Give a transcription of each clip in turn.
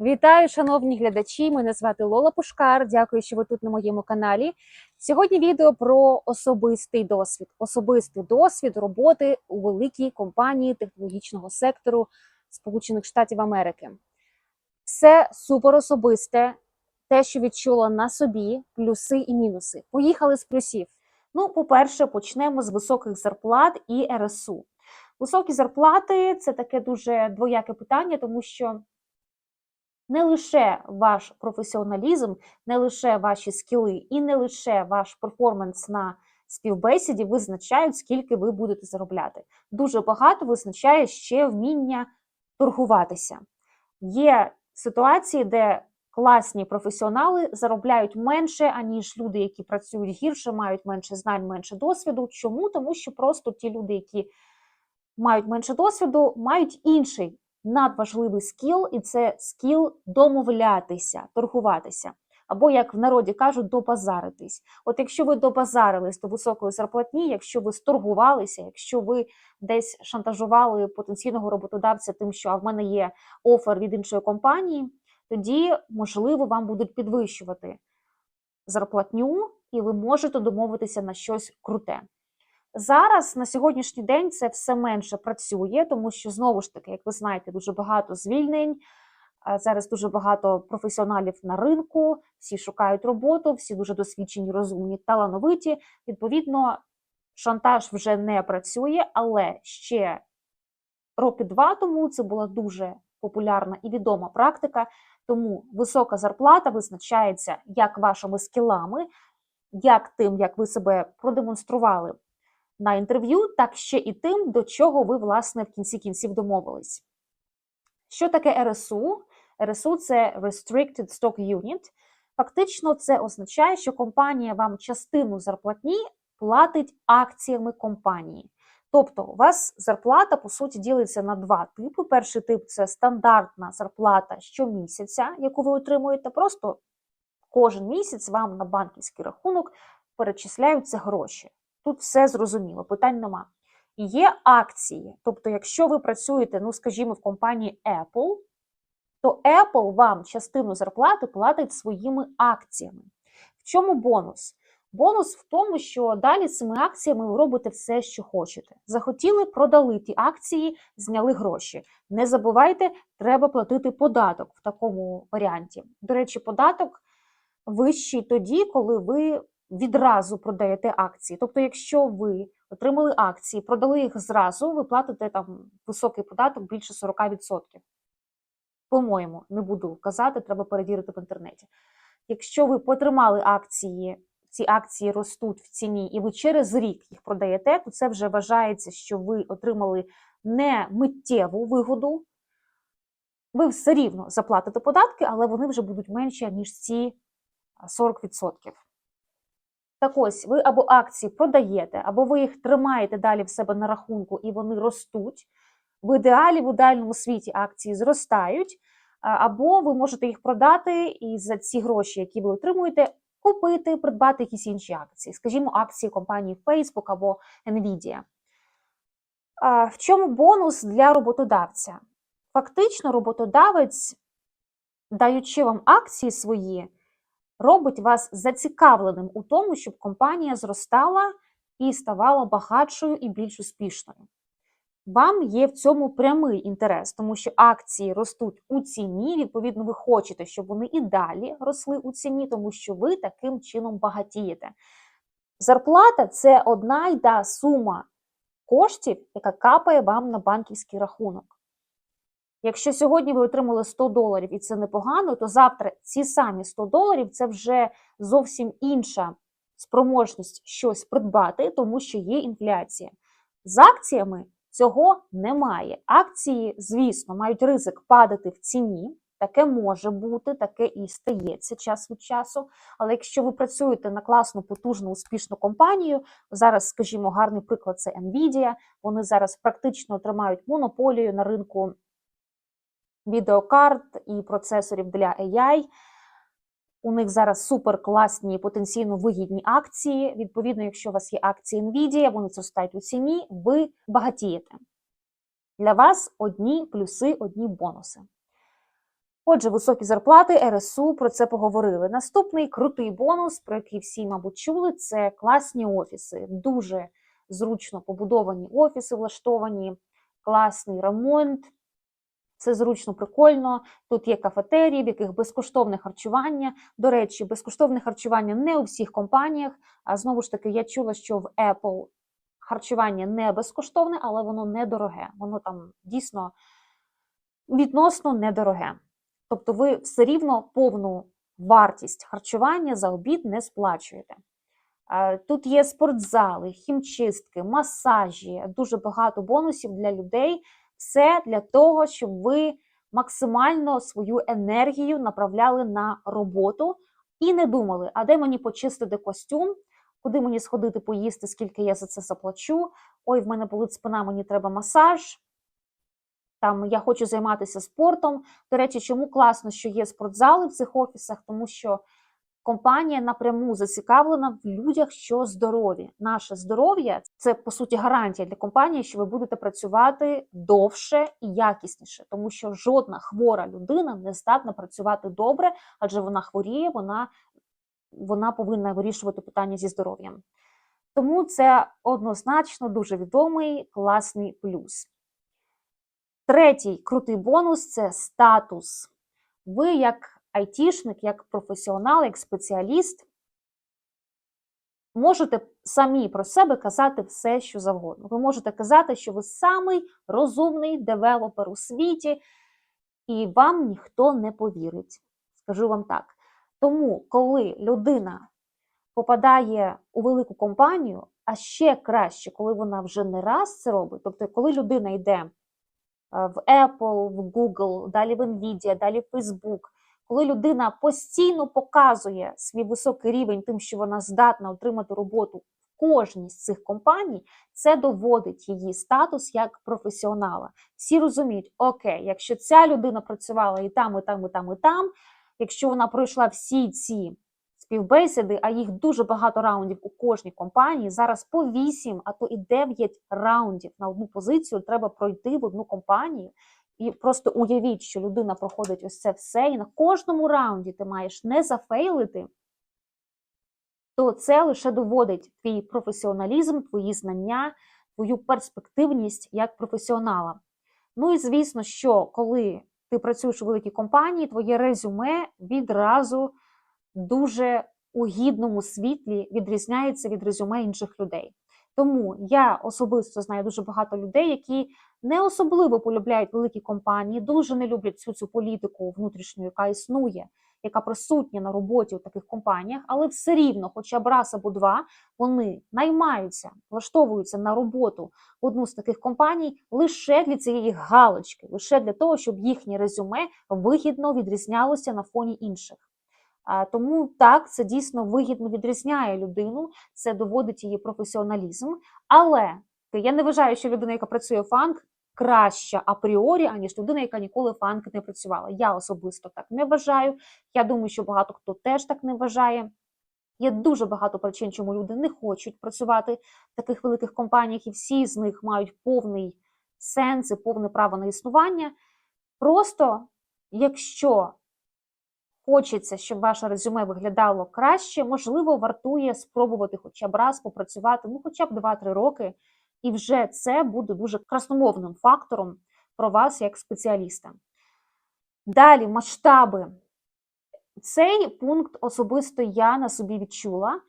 Вітаю, шановні глядачі! Мене звати Лола Пушкар. Дякую, що ви тут на моєму каналі. Сьогодні відео про особистий досвід, особистий досвід роботи у великій компанії технологічного сектору Сполучених Штатів Америки. Все супер особисте, те, що відчула на собі, плюси і мінуси. Поїхали з плюсів. Ну, по-перше, почнемо з високих зарплат і РСУ. Високі зарплати це таке дуже двояке питання, тому що не лише ваш професіоналізм, не лише ваші скіли і не лише ваш перформанс на співбесіді визначають, скільки ви будете заробляти. Дуже багато визначає ще вміння торгуватися. Є ситуації, де класні професіонали заробляють менше, аніж люди, які працюють гірше, мають менше знань, менше досвіду. Чому? Тому що просто ті люди, які мають менше досвіду, мають інший надважливий скіл, і це скіл домовлятися, торгуватися. Або, як в народі кажуть, добазаритись. От якщо ви добазарились до високої зарплатні, якщо ви сторгувалися, якщо ви десь шантажували потенційного роботодавця тим, що а в мене є офер від іншої компанії, тоді, можливо, вам будуть підвищувати зарплатню, і ви можете домовитися на щось круте. Зараз на сьогоднішній день це все менше працює, тому що знову ж таки, як ви знаєте, дуже багато звільнень. Зараз дуже багато професіоналів на ринку, всі шукають роботу, всі дуже досвідчені, розумні, талановиті. Відповідно, шантаж вже не працює, але ще роки два тому це була дуже популярна і відома практика. Тому висока зарплата визначається як вашими скілами, як тим, як ви себе продемонстрували на інтерв'ю, так ще і тим, до чого ви, власне, в кінці кінців домовились. Що таке РСУ? РСУ це Restricted Stock Unit. Фактично, це означає, що компанія вам частину зарплатні платить акціями компанії. Тобто, у вас зарплата, по суті, ділиться на два типи. Перший тип це стандартна зарплата щомісяця, яку ви отримуєте. Просто кожен місяць вам на банківський рахунок перечисляються гроші. Тут все зрозуміло, питань нема. Є акції. Тобто, якщо ви працюєте, ну, скажімо, в компанії Apple, то Apple вам частину зарплати платить своїми акціями. В чому бонус? Бонус в тому, що далі цими акціями ви робите все, що хочете. Захотіли, продали ті акції, зняли гроші. Не забувайте, треба платити податок в такому варіанті. До речі, податок вищий тоді, коли ви відразу продаєте акції. Тобто, якщо ви отримали акції, продали їх зразу, ви платите там високий податок більше 40%. По-моєму, не буду казати, треба перевірити в інтернеті. Якщо ви потримали акції, ці акції ростуть в ціні, і ви через рік їх продаєте, то це вже вважається, що ви отримали не миттєву вигоду. Ви все рівно заплатите податки, але вони вже будуть менші, ніж ці 40%. Так ось, ви або акції продаєте, або ви їх тримаєте далі в себе на рахунку і вони ростуть. В ідеалі, в ідеальному світі акції зростають, або ви можете їх продати і за ці гроші, які ви отримуєте, купити, придбати якісь інші акції, скажімо, акції компанії Facebook або Nvidia. В чому бонус для роботодавця? Фактично, роботодавець, даючи вам акції свої, робить вас зацікавленим у тому, щоб компанія зростала і ставала багатшою і більш успішною. Вам є в цьому прямий інтерес, тому що акції ростуть у ціні. Відповідно, ви хочете, щоб вони і далі росли у ціні, тому що ви таким чином багатієте. Зарплата це одна йда сума коштів, яка капає вам на банківський рахунок. Якщо сьогодні ви отримали 100 доларів і це непогано, то завтра ці самі 100 доларів це вже зовсім інша спроможність щось придбати, тому що є інфляція. З акціями цього немає. Акції, звісно, мають ризик падати в ціні. Таке може бути, таке і стається час від часу. Але якщо ви працюєте на класну, потужну, успішну компанію, зараз, скажімо, гарний приклад це Nvidia, вони зараз практично тримають монополію на ринку відеокарт і процесорів для AI. У них зараз супер класні, потенційно вигідні акції. Відповідно, якщо у вас є акції Nvidia, вони зростають у ціні, ви багатієте. Для вас одні плюси, одні бонуси. Отже, високі зарплати, РСУ про це поговорили. Наступний крутий бонус, про який всі, мабуть, чули, це класні офіси. Дуже зручно побудовані офіси, влаштовані, класний ремонт. Це зручно, прикольно. Тут є кафетерії, в яких безкоштовне харчування. До речі, безкоштовне харчування не у всіх компаніях. А знову ж таки, я чула, що в Apple харчування не безкоштовне, але воно недороге. Воно там дійсно відносно недороге. Тобто ви все рівно повну вартість харчування за обід не сплачуєте. Тут є спортзали, хімчистки, масажі, дуже багато бонусів для людей. Все для того, щоб ви максимально свою енергію направляли на роботу і не думали, а де мені почистити костюм, куди мені сходити поїсти, скільки я за це заплачу. Ой, в мене болить спина, мені треба масаж. Там я хочу займатися спортом. До речі, чому класно, що є спортзали в цих офісах, тому що компанія напряму зацікавлена в людях, що здорові. Наше здоров'я це по суті гарантія для компанії, що ви будете працювати довше і якісніше, тому що жодна хвора людина не здатна працювати добре, адже вона хворіє, вона, вона повинна вирішувати питання зі здоров'ям. Тому це однозначно дуже відомий класний плюс. Третій крутий бонус це статус. Ви, як айтішник, як професіонал, як спеціаліст, можете самі про себе казати все, що завгодно. Ви можете казати, що ви самий розумний девелопер у світі, і вам ніхто не повірить. Скажу вам так. Тому, коли людина попадає у велику компанію, а ще краще, коли вона вже не раз це робить, тобто, коли людина йде е, в Apple, в Google, далі в Nvidia, далі в Facebook, коли людина постійно показує свій високий рівень тим, що вона здатна отримати роботу в кожній з цих компаній, це доводить її статус як професіонала. Всі розуміють, окей, якщо ця людина працювала і там, і там, і там, і там, якщо вона пройшла всі ці співбесіди, а їх дуже багато раундів у кожній компанії. Зараз по 8, а то і 9 раундів на одну позицію треба пройти в одну компанію. І просто уявіть, що людина проходить ось це все, і на кожному раунді ти маєш не зафейлити, то це лише доводить твій професіоналізм, твої знання, твою перспективність як професіонала. Ну і звісно, що коли ти працюєш у великій компанії, твоє резюме відразу дуже у гідному світлі відрізняється від резюме інших людей. Тому я особисто знаю дуже багато людей, які не особливо полюбляють великі компанії, дуже не люблять цю цю політику внутрішню, яка існує, яка присутня на роботі у таких компаніях, але все рівно, хоча б раз або два, вони наймаються, влаштовуються на роботу в одну з таких компаній лише для цієї галочки, лише для того, щоб їхнє резюме вигідно відрізнялося на фоні інших. Тому так, це дійсно вигідно відрізняє людину, це доводить її професіоналізм. Але я не вважаю, що людина, яка працює фанк, краща апріорі, аніж людина, яка ніколи фанк не працювала. Я особисто так не вважаю. Я думаю, що багато хто теж так не вважає. Є дуже багато причин, чому люди не хочуть працювати в таких великих компаніях, і всі з них мають повний сенс і повне право на існування. Просто якщо хочеться, щоб ваше резюме виглядало краще, можливо, вартує спробувати хоча б раз попрацювати, ну хоча б 2-3 роки, і вже це буде дуже красномовним фактором про вас як спеціаліста. Далі масштаби. Цей пункт особисто я на собі відчула.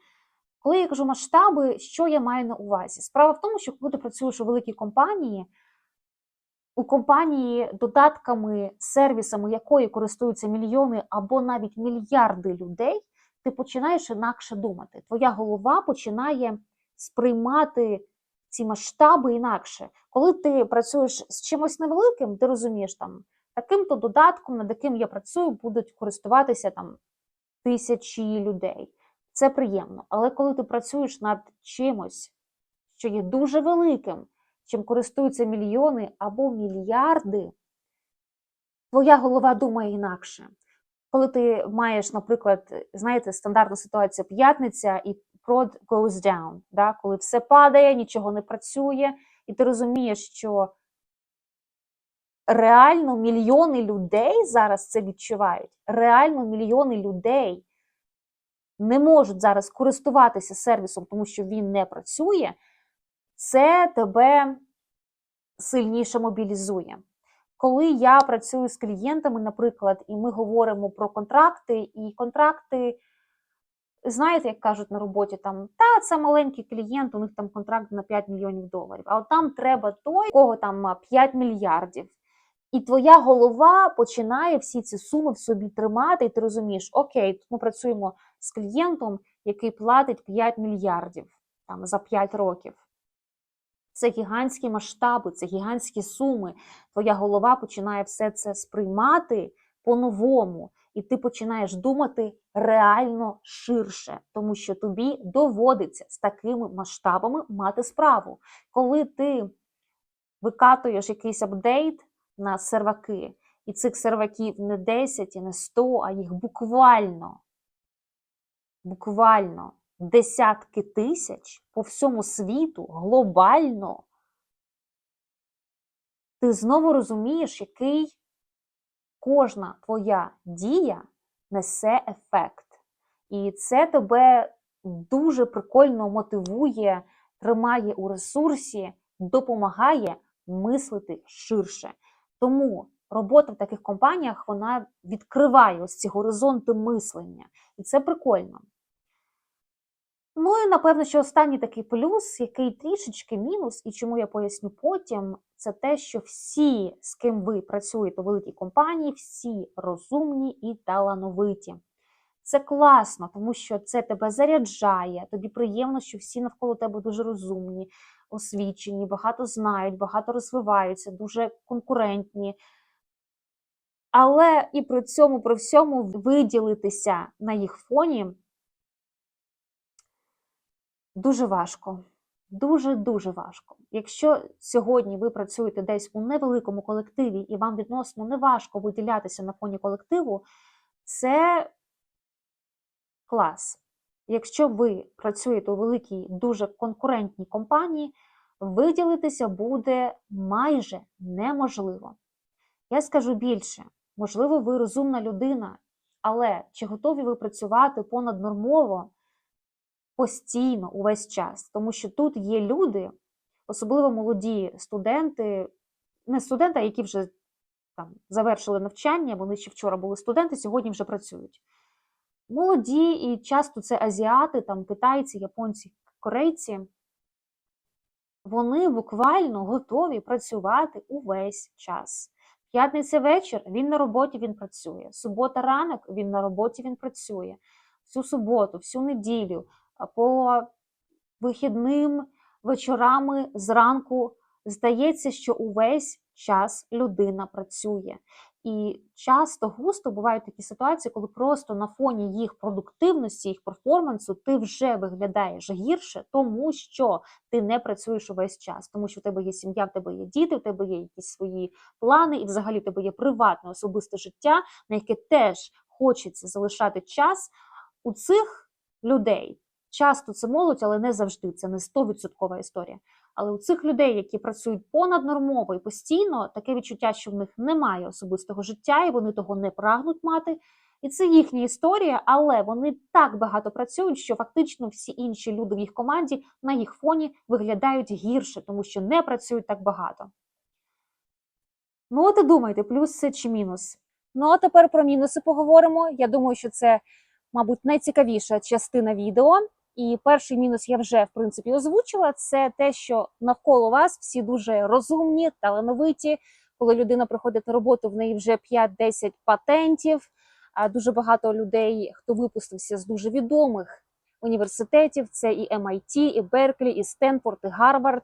Коли я кажу масштаби, що я маю на увазі? Справа в тому, що коли ти працюєш у великій компанії, у компанії додатками, сервісами якої користуються мільйони або навіть мільярди людей, ти починаєш інакше думати. Твоя голова починає сприймати ці масштаби інакше. Коли ти працюєш з чимось невеликим, ти розумієш, там таким-то додатком, над яким я працюю, будуть користуватися там тисячі людей. Це приємно. Але коли ти працюєш над чимось, що є дуже великим, чим користуються мільйони або мільярди, твоя голова думає інакше. Коли ти маєш, наприклад, знаєте, стандартна ситуація п'ятниця і prod goes down, да? коли все падає, нічого не працює, і ти розумієш, що реально мільйони людей зараз це відчувають. Реально мільйони людей не можуть зараз користуватися сервісом, тому що він не працює. Це тебе сильніше мобілізує. Коли я працюю з клієнтами, наприклад, і ми говоримо про контракти, і контракти, знаєте, як кажуть на роботі, там та це маленький клієнт, у них там контракт на 5 мільйонів доларів. А от там треба той, кого там 5 мільярдів. І твоя голова починає всі ці суми в собі тримати, і ти розумієш, окей, тут ми працюємо з клієнтом, який платить 5 мільярдів там, за 5 років. Це гігантські масштаби, це гігантські суми. Твоя голова починає все це сприймати по-новому, і ти починаєш думати реально ширше, тому що тобі доводиться з такими масштабами мати справу. Коли ти викатуєш якийсь апдейт на серваки, і цих серваків не 10 і не 100, а їх буквально, буквально десятки тисяч по всьому світу глобально, ти знову розумієш, який кожна твоя дія несе ефект. І це тебе дуже прикольно мотивує, тримає у ресурсі, допомагає мислити ширше. Тому робота в таких компаніях вона відкриває ось ці горизонти мислення. І це прикольно. Ну і напевно, що останній такий плюс, який трішечки мінус, і чому я поясню потім, це те, що всі, з ким ви працюєте у великій компанії, всі розумні і талановиті. Це класно, тому що це тебе заряджає, тобі приємно, що всі навколо тебе дуже розумні, освічені, багато знають, багато розвиваються, дуже конкурентні. Але і при цьому, при всьому виділитися на їх фоні дуже важко. Дуже-дуже важко. Якщо сьогодні ви працюєте десь у невеликому колективі і вам відносно не важко виділятися на фоні колективу, це клас. Якщо ви працюєте у великій, дуже конкурентній компанії, виділитися буде майже неможливо. Я скажу більше, можливо, ви розумна людина, але чи готові ви працювати понаднормово постійно увесь час? Тому що тут є люди, особливо молоді студенти, не студенти, а які вже там завершили навчання, вони ще вчора були студенти, сьогодні вже працюють. Молоді, і часто це азіати, там китайці, японці, корейці. Вони буквально готові працювати увесь час. П'ятниця вечір він на роботі він працює. Субота ранок він на роботі він працює. Всю суботу, всю неділю, по вихідним вечорами зранку здається, що увесь час людина працює. І часто густо бувають такі ситуації, коли просто на фоні їх продуктивності, їх перформансу ти вже виглядаєш гірше, тому що ти не працюєш увесь час, тому що в тебе є сім'я, в тебе є діти, в тебе є якісь свої плани, і взагалі в тебе є приватне особисте життя, на яке теж хочеться залишати час у цих людей. Часто це молодь, але не завжди. Це не 100% історія. Але у цих людей, які працюють понаднормово і постійно, таке відчуття, що в них немає особистого життя, і вони того не прагнуть мати. І це їхня історія, але вони так багато працюють, що фактично всі інші люди в їх команді на їх фоні виглядають гірше, тому що не працюють так багато. Ну, от і думайте, плюс чи мінус. Ну, а тепер про мінуси поговоримо. Я думаю, що це, мабуть, найцікавіша частина відео. І перший мінус я вже в принципі озвучила. Це те, що навколо вас всі дуже розумні, талановиті. Коли людина приходить на роботу, в неї вже 5-10 патентів. Дуже багато людей, хто випустився з дуже відомих університетів. Це і MIT, і Берклі, і Стенфорд, і Гарвард,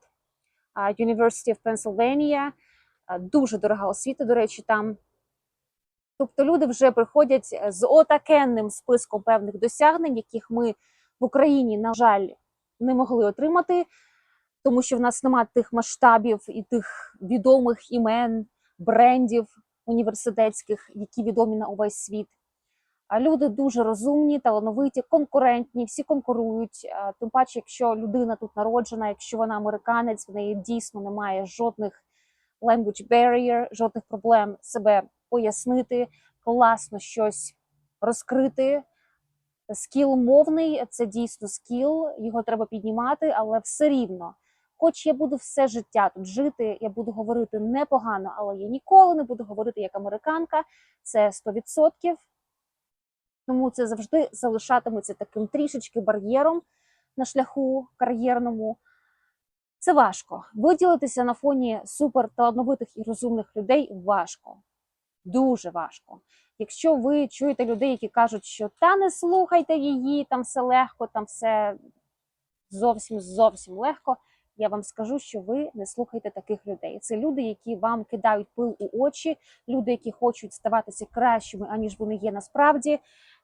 University of Pennsylvania. Дуже дорога освіта, до речі, там. Тобто люди вже приходять з отакенним списком певних досягнень, яких ми в Україні, на жаль, не могли отримати, тому що в нас немає тих масштабів і тих відомих імен, брендів університетських, які відомі на увесь світ. А люди дуже розумні, талановиті, конкурентні, всі конкурують. Тим паче, якщо людина тут народжена, якщо вона американець, в неї дійсно немає жодних language barrier, жодних проблем себе пояснити, класно щось розкрити. Скіл мовний це дійсно скіл, його треба піднімати, але все рівно. Хоч я буду все життя тут жити, я буду говорити непогано, але я ніколи не буду говорити як американка. Це 100%. Тому це завжди залишатиметься таким трішечки бар'єром на шляху кар'єрному. Це важко. Виділитися на фоні суперталановитих і розумних людей важко. Дуже важко. Якщо ви чуєте людей, які кажуть, що та не слухайте її, там все легко, там все зовсім зовсім легко. Я вам скажу, що ви не слухайте таких людей. Це люди, які вам кидають пил у очі, люди, які хочуть ставатися кращими, аніж вони є насправді.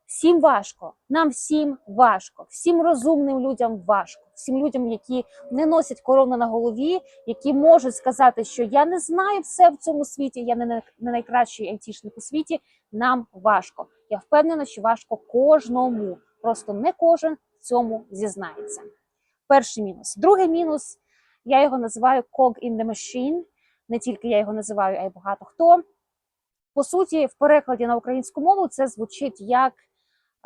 Всім важко, нам всім важко, всім розумним людям важко, всім людям, які не носять корону на голові, які можуть сказати, що я не знаю все в цьому світі, я не найкращий айтішник у світі. Нам важко. Я впевнена, що важко кожному. Просто не кожен в цьому зізнається. Перший мінус. Другий мінус я його називаю cog in the machine. Не тільки я його називаю, а й багато хто. По суті, в перекладі на українську мову це звучить як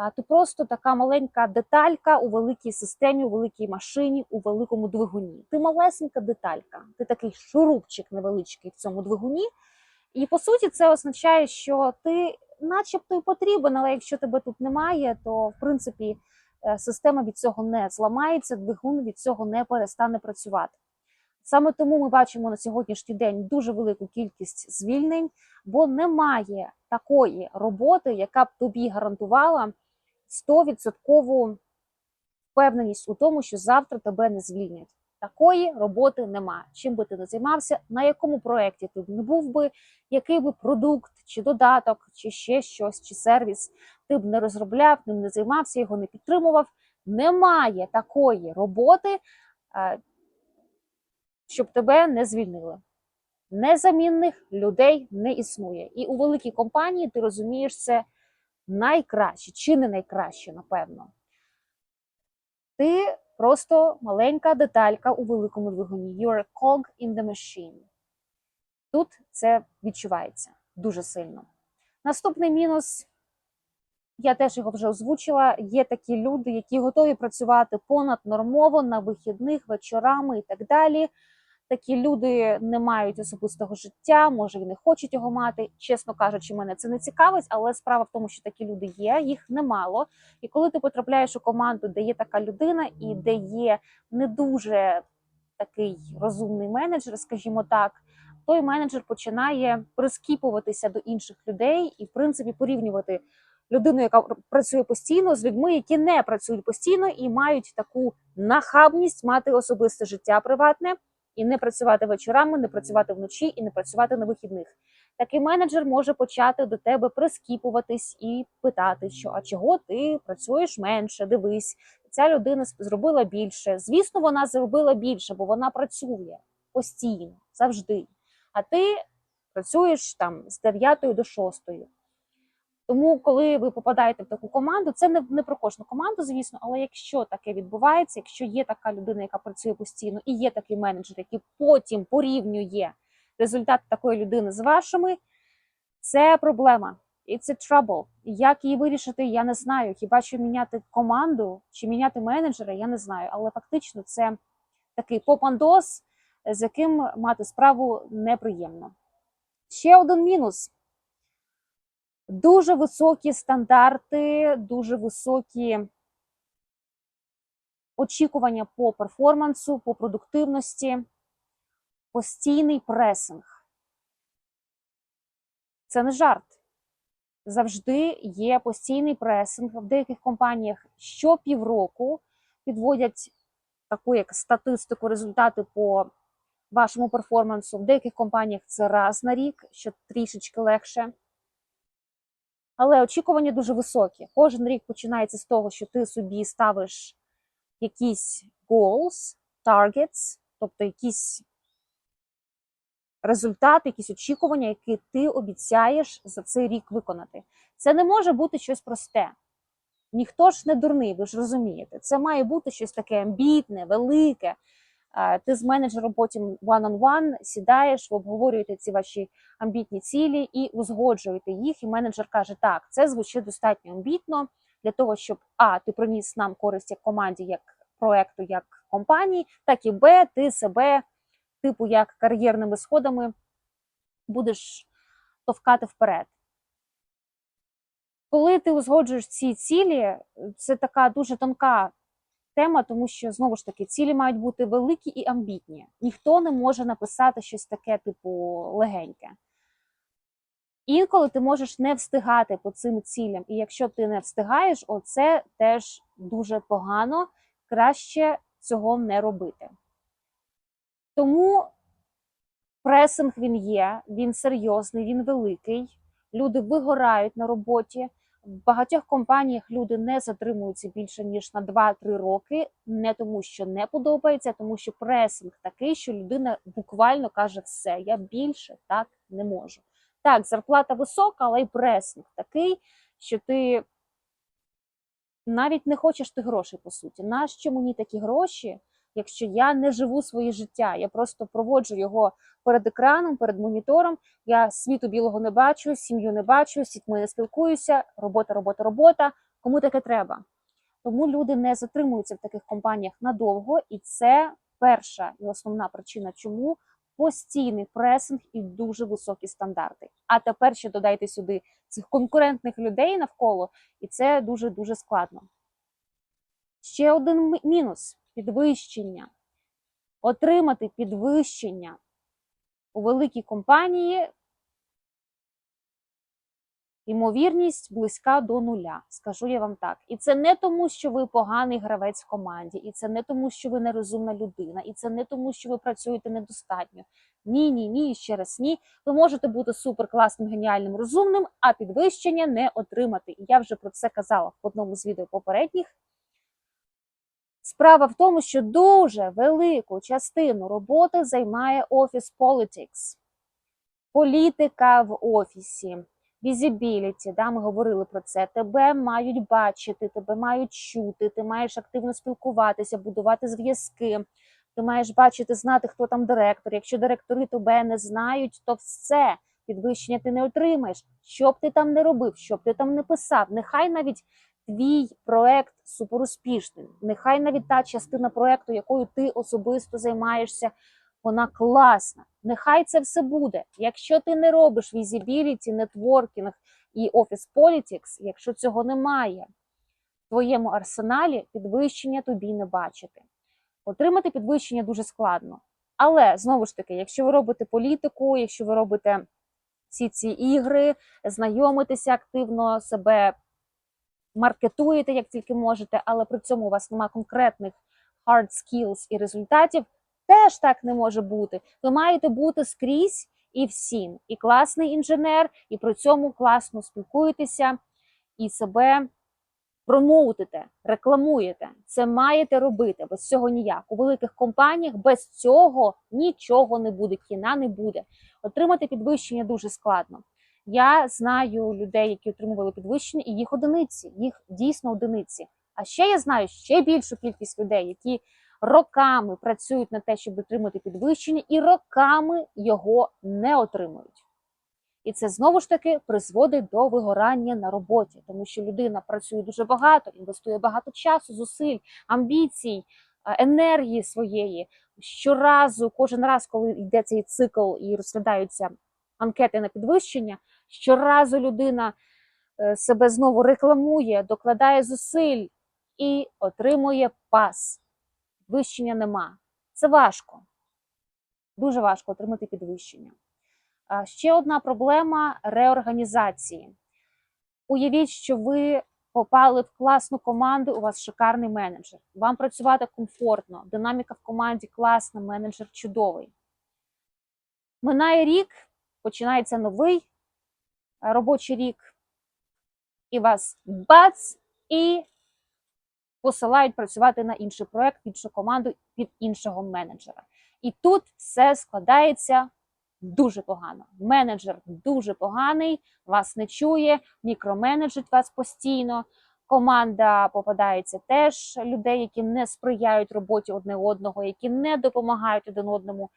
ти просто така маленька деталька у великій системі, у великій машині, у великому двигуні. Ти малесенька деталька, ти такий шурупчик невеличкий в цьому двигуні. І по суті, це означає, що ти, начебто, і потрібен, але якщо тебе тут немає, то в принципі е, система від цього не зламається, двигун від цього не перестане працювати. Саме тому ми бачимо на сьогоднішній день дуже велику кількість звільнень, бо немає такої роботи, яка б тобі гарантувала 100% впевненість у тому, що завтра тебе не звільнять. Такої роботи немає. Чим би ти не займався, на якому проєкті ти не був би, який би продукт, чи додаток, чи ще щось, чи сервіс ти б не розробляв, ним не займався, його не підтримував. Немає такої роботи, е, щоб тебе не звільнили. Незамінних людей не існує. І у великій компанії ти розумієш це найкраще, чи не найкраще, напевно. Ти просто маленька деталька у великому двигуні. You're a cog in the machine. Тут це відчувається дуже сильно. Наступний мінус, я теж його вже озвучила. Є такі люди, які готові працювати понаднормово на вихідних, вечорами і так далі. Такі люди не мають особистого життя, може і не хочуть його мати. Чесно кажучи, мене це не цікавить, але справа в тому, що такі люди є, їх немало. І коли ти потрапляєш у команду, де є така людина, і де є не дуже такий розумний менеджер, скажімо так, той менеджер починає прискіпуватися до інших людей і, в принципі, порівнювати людину, яка працює постійно, з людьми, які не працюють постійно і мають таку нахабність мати особисте життя приватне і не працювати вечорами, не працювати вночі і не працювати на вихідних. Такий менеджер може почати до тебе прискіпуватись і питати, що а чого ти працюєш менше? Дивись, ця людина зробила більше. Звісно, вона зробила більше, бо вона працює постійно, завжди. А ти працюєш там з 9 до 6. Тому, коли ви попадаєте в таку команду, це не, не про кожну команду, звісно, але якщо таке відбувається, якщо є така людина, яка працює постійно, і є такий менеджер, який потім порівнює результати такої людини з вашими, це проблема. It's a trouble. Як її вирішити, я не знаю. Хіба що міняти команду чи міняти менеджера, я не знаю. Але фактично це такий попандос, з яким мати справу неприємно. Ще один мінус. Дуже високі стандарти, дуже високі очікування по перформансу, по продуктивності, постійний пресинг. Це не жарт. Завжди є постійний пресинг. В деяких компаніях щопівроку підводять таку як статистику, результати по вашому перформансу. В деяких компаніях це раз на рік, що трішечки легше. Але очікування дуже високі. Кожен рік починається з того, що ти собі ставиш якісь goals, targets, тобто якісь результати, якісь очікування, які ти обіцяєш за цей рік виконати. Це не може бути щось просте. Ніхто ж не дурний, ви ж розумієте. Це має бути щось таке амбітне, велике. Ти з менеджером потім one-on-one сідаєш, ви обговорюєте ці ваші амбітні цілі і узгоджуєте їх. І менеджер каже: так, це звучить достатньо амбітно для того, щоб а ти приніс нам користь як команді, як проекту, як компанії, так і Б, ти себе, типу, як кар'єрними сходами будеш товкати вперед. Коли ти узгоджуєш ці цілі, це така дуже тонка тема, тому що знову ж таки цілі мають бути великі і амбітні. Ніхто не може написати щось таке, типу, легеньке. Інколи ти можеш не встигати по цим цілям, і якщо ти не встигаєш, оце теж дуже погано, краще цього не робити. Тому пресинг він є, він серйозний, він великий. Люди вигорають на роботі. В багатьох компаніях люди не затримуються більше ніж на 2-3 роки, не тому, що не подобається, а тому що пресинг такий, що людина буквально каже: все, я більше так не можу. Так, зарплата висока, але й пресинг такий, що ти навіть не хочеш ти грошей, по суті. Нащо мені такі гроші, якщо я не живу своє життя? Я просто проводжу його перед екраном, перед монітором. Я світу білого не бачу, сім'ю не бачу, з дітьми не спілкуюся. Робота, робота, робота. Кому таке треба? Тому люди не затримуються в таких компаніях надовго, і це перша і основна причина, чому постійний пресинг і дуже високі стандарти. А тепер ще додайте сюди цих конкурентних людей навколо, і це дуже дуже складно. Ще один мінус підвищення. Отримати підвищення у великій компанії ймовірність близька до нуля, скажу я вам так. І це не тому, що ви поганий гравець в команді, і це не тому, що ви нерозумна людина, і це не тому, що ви працюєте недостатньо. Ні, ні, ні, ще раз ні. Ви можете бути суперкласним, геніальним, розумним, а підвищення не отримати. І я вже про це казала в одному з відео попередніх. Справа в тому, що дуже велику частину роботи займає офіс politics. політика в офісі, visibility, да, ми говорили про це. Тебе мають бачити, тебе мають чути, ти маєш активно спілкуватися, будувати зв'язки. Ти маєш бачити, знати, хто там директор. Якщо директори тебе не знають, то все підвищення ти не отримаєш. Що б ти там не робив, що б ти там не писав. Нехай навіть твій проект суперуспішний. Нехай навіть та частина проекту, якою ти особисто займаєшся, вона класна. Нехай це все буде. Якщо ти не робиш візібіліті, нетворкінг і офіс politics, якщо цього немає в твоєму арсеналі, підвищення тобі не бачити. Отримати підвищення дуже складно. Але знову ж таки, якщо ви робите політику, якщо ви робите всі ці ігри, знайомитеся активно, себе маркетуєте як тільки можете, але при цьому у вас немає конкретних hard skills і результатів, теж так не може бути. Ви маєте бути скрізь і всім. І класний інженер, і при цьому класно спілкуєтеся і себе промоутите, рекламуєте. Це маєте робити. Без цього ніяк. У великих компаніях без цього нічого не буде, кіна не буде. Отримати підвищення дуже складно. Я знаю людей, які отримували підвищення, і їх одиниці, їх дійсно одиниці. А ще я знаю ще більшу кількість людей, які роками працюють на те, щоб отримати підвищення, і роками його не отримують. І це знову ж таки призводить до вигорання на роботі, тому що людина працює дуже багато, інвестує багато часу, зусиль, амбіцій, е, енергії своєї. Щоразу, кожен раз, коли йде цей цикл і розглядаються анкети на підвищення, щоразу людина е, себе знову рекламує, докладає зусиль і отримує пас. Підвищення нема. Це важко. Дуже важко отримати підвищення. Ще одна проблема реорганізації. Уявіть, що ви попали в класну команду, у вас шикарний менеджер. Вам працювати комфортно, динаміка в команді класна, менеджер чудовий. Минає рік, починається новий робочий рік, і вас бац, і посилають працювати на інший проект, іншу команду під іншого менеджера. І тут все складається дуже погано. Менеджер дуже поганий, вас не чує, мікроменеджить вас постійно. команда попадається теж людей, які не сприяють роботі одне одного, які не допомагають один одному.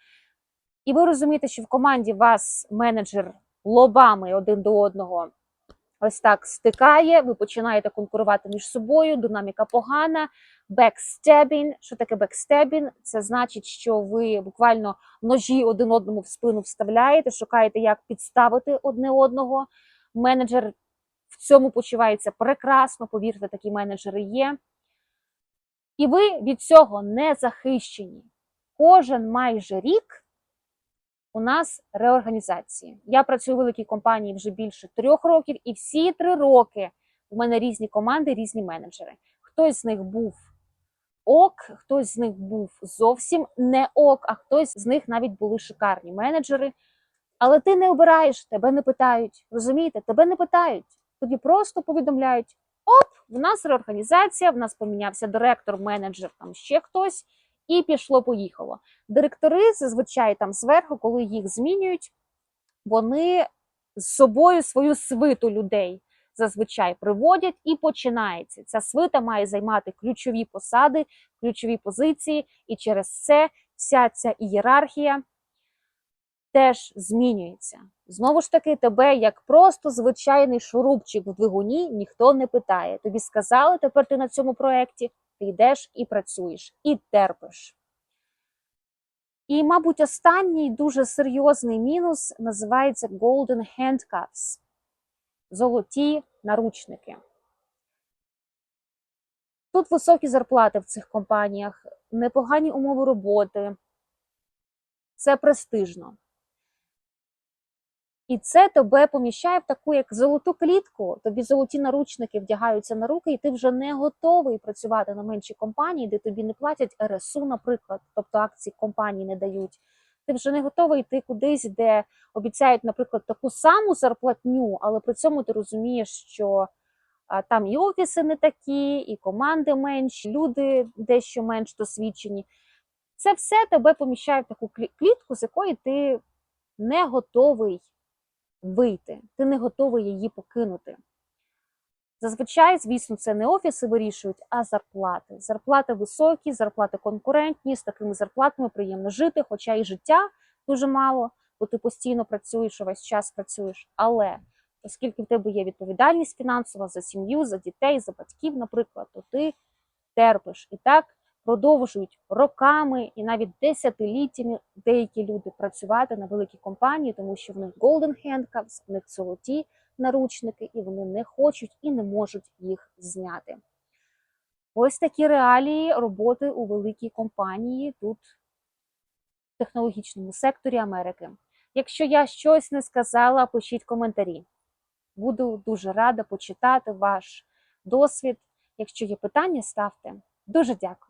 І ви розумієте, що в команді вас менеджер лобами один до одного ось так стикає, ви починаєте конкурувати між собою, динаміка погана. Бекстебін. Що таке бекстебін? Це значить, що ви буквально ножі один одному в спину вставляєте, шукаєте, як підставити одне одного. Менеджер в цьому почувається прекрасно, повірте, такі менеджери є. І ви від цього не захищені. Кожен майже рік у нас реорганізації. Я працюю у великій компанії вже більше трьох років, і всі три роки у мене різні команди, різні менеджери. Хтось з них був ок, хтось з них був зовсім не ок, а хтось з них навіть були шикарні менеджери. Але ти не обираєш, тебе не питають. Розумієте, тебе не питають. Тобі просто повідомляють: оп, в нас реорганізація, в нас помінявся директор, менеджер, там ще хтось, і пішло-поїхало. Директори зазвичай там зверху, коли їх змінюють, вони з собою свою свиту людей зазвичай приводять і починається. Ця свита має займати ключові посади, ключові позиції, і через це вся ця ієрархія теж змінюється. Знову ж таки, тебе як просто звичайний шурупчик в двигуні ніхто не питає. Тобі сказали, тепер ти на цьому проєкті, ти йдеш і працюєш, і терпиш. І, мабуть, останній дуже серйозний мінус називається Golden Handcuffs золоті наручники. Тут високі зарплати в цих компаніях, непогані умови роботи. Це престижно. І це тебе поміщає в таку як золоту клітку. Тобі золоті наручники вдягаються на руки, і ти вже не готовий працювати на меншій компанії, де тобі не платять РСУ, наприклад, тобто акції компанії не дають. Ти вже не готовий йти кудись, де обіцяють, наприклад, таку саму зарплатню, але при цьому ти розумієш, що там і офіси не такі, і команди менші, люди дещо менш досвідчені. Це все тебе поміщає в таку клітку, з якої ти не готовий вийти, ти не готовий її покинути. Зазвичай, звісно, це не офіси вирішують, а зарплати. Зарплати високі, зарплати конкурентні, з такими зарплатами приємно жити, хоча і життя дуже мало, бо ти постійно працюєш, увесь час працюєш. Але оскільки в тебе є відповідальність фінансова за сім'ю, за дітей, за батьків, наприклад, то ти терпиш. І так продовжують роками і навіть десятиліттями деякі люди працювати на великій компанії, тому що в них golden handcuffs, в них золоті наручники, і вони не хочуть і не можуть їх зняти. Ось такі реалії роботи у великій компанії тут в технологічному секторі Америки. Якщо я щось не сказала, пишіть коментарі. Буду дуже рада почитати ваш досвід. Якщо є питання, ставте. Дуже дякую.